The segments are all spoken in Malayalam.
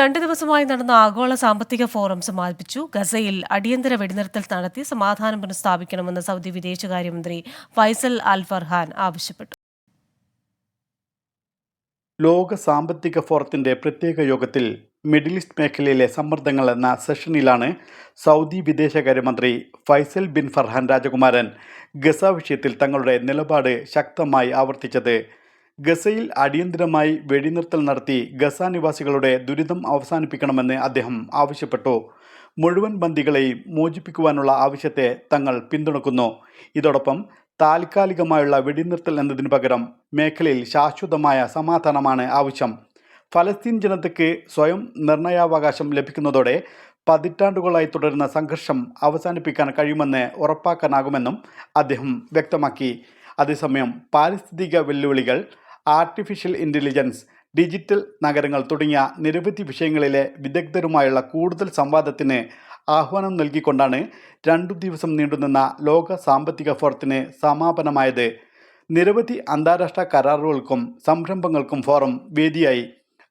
രണ്ട് ദിവസമായി നടന്ന ആഗോള സാമ്പത്തിക ഫോറം സമാപിച്ചു. ഗസയിൽ അടിയന്തര വെടിനിർത്തൽ നടത്തി സമാധാനം പുനഃസ്ഥാപിക്കണമെന്ന് സൗദി വിദേശകാര്യമന്ത്രി ഫൈസൽ അൽ ഫർഹാൻ ആവശ്യപ്പെട്ടു. ലോക സാമ്പത്തിക ഫോറത്തിന്റെ പ്രത്യേക യോഗത്തിൽ മിഡിൽ ഈസ്റ്റ് മേഖലയിലെ സമ്മർദ്ദങ്ങൾ എന്ന സെഷനിലാണ് സൗദി വിദേശകാര്യമന്ത്രി ഫൈസൽ ബിൻ ഫർഹാൻ രാജകുമാരൻ ഗസ വിഷയത്തിൽ തങ്ങളുടെ നിലപാട് ശക്തമായി ആവർത്തിച്ചത്. ഗസയിൽ അടിയന്തിരമായി വെടിനിർത്തൽ നടത്തി ഗസ നിവാസികളുടെ ദുരിതം അവസാനിപ്പിക്കണമെന്ന് അദ്ദേഹം ആവശ്യപ്പെട്ടു. മുഴുവൻ ബന്ദികളെയും മോചിപ്പിക്കുവാനുള്ള ആവശ്യത്തെ തങ്ങൾ പിന്തുണക്കുന്നു. ഇതോടൊപ്പം താൽക്കാലികമായുള്ള വെടിനിർത്തൽ എന്നതിനു പകരം മേഖലയിൽ ശാശ്വതമായ സമാധാനമാണ് ആവശ്യം. ഫലസ്തീൻ ജനതയ്ക്ക് സ്വയം നിർണയാവകാശം ലഭിക്കുന്നതോടെ പതിറ്റാണ്ടുകളായി തുടരുന്ന സംഘർഷം അവസാനിപ്പിക്കാൻ കഴിയുമെന്ന് ഉറപ്പാക്കാനാകുമെന്നും അദ്ദേഹം വ്യക്തമാക്കി. അതേസമയം പാരിസ്ഥിതിക വെല്ലുവിളികൾ ആർട്ടിഫിഷ്യൽ ഇന്റലിജൻസ് ഡിജിറ്റൽ നഗരങ്ങൾ തുടങ്ങിയ നിരവധി വിഷയങ്ങളിലെ വിദഗ്ധരുമായുള്ള കൂടുതൽ സംവാദത്തിന് ആഹ്വാനം നൽകിക്കൊണ്ടാണ് രണ്ടു ദിവസം നീണ്ടുനിന്ന ലോക സാമ്പത്തിക ഫോറത്തിന് സമാപനമായത്. നിരവധി അന്താരാഷ്ട്ര കരാറുകൾക്കും സംരംഭങ്ങൾക്കും ഫോറം വേദിയായി.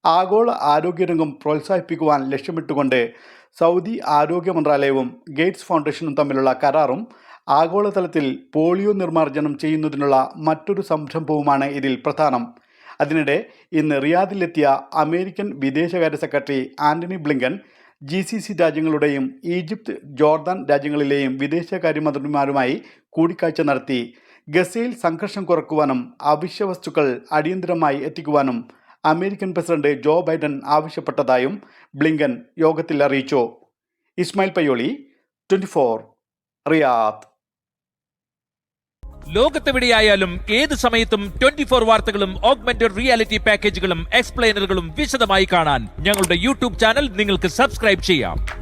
ആഗോള ആരോഗ്യരംഗം പ്രോത്സാഹിപ്പിക്കുവാൻ ലക്ഷ്യമിട്ടുകൊണ്ട് സൗദി ആരോഗ്യ മന്ത്രാലയവും ഗേറ്റ്സ് ഫൗണ്ടേഷനും തമ്മിലുള്ള കരാറും ആഗോളതലത്തിൽ പോളിയോ നിർമ്മാർജനം ചെയ്യുന്നതിനുള്ള മറ്റൊരു സംരംഭവുമാണ് ഇതിൽ പ്രധാനം. അതിനിടെ ഇന്ന് റിയാദിലെത്തിയ അമേരിക്കൻ വിദേശകാര്യ secretary Antony Blinken G C C രാജ്യങ്ങളുടെയും ഈജിപ്ത് ജോർദാൻ രാജ്യങ്ങളിലെയും വിദേശകാര്യമന്ത്രിമാരുമായി കൂടിക്കാഴ്ച നടത്തി. ഗസയിൽ സംഘർഷം കുറക്കുവാനും അവശ്യ വസ്തുക്കൾ അടിയന്തരമായി എത്തിക്കുവാനും അമേരിക്കൻ പ്രസിഡന്റ് ജോ ബൈഡൻ ആവശ്യപ്പെട്ടതായും ബ്ലിങ്കൻ യോഗത്തിൽ അറിയിച്ചു. Ismail Payyoli twenty four Riyadh. ലോകത്തെവിടെയായാലും ഏത് സമയത്തും ട്വന്റി ഫോർ വാർത്തകളും ഓഗ്മെന്റഡ് റിയാലിറ്റി പാക്കേജുകളും എക്സ്പ്ലെയിനറുകളും വിശദമായി കാണാൻ ഞങ്ങളുടെ യൂട്യൂബ് ചാനൽ നിങ്ങൾക്ക് സബ്സ്ക്രൈബ് ചെയ്യാം.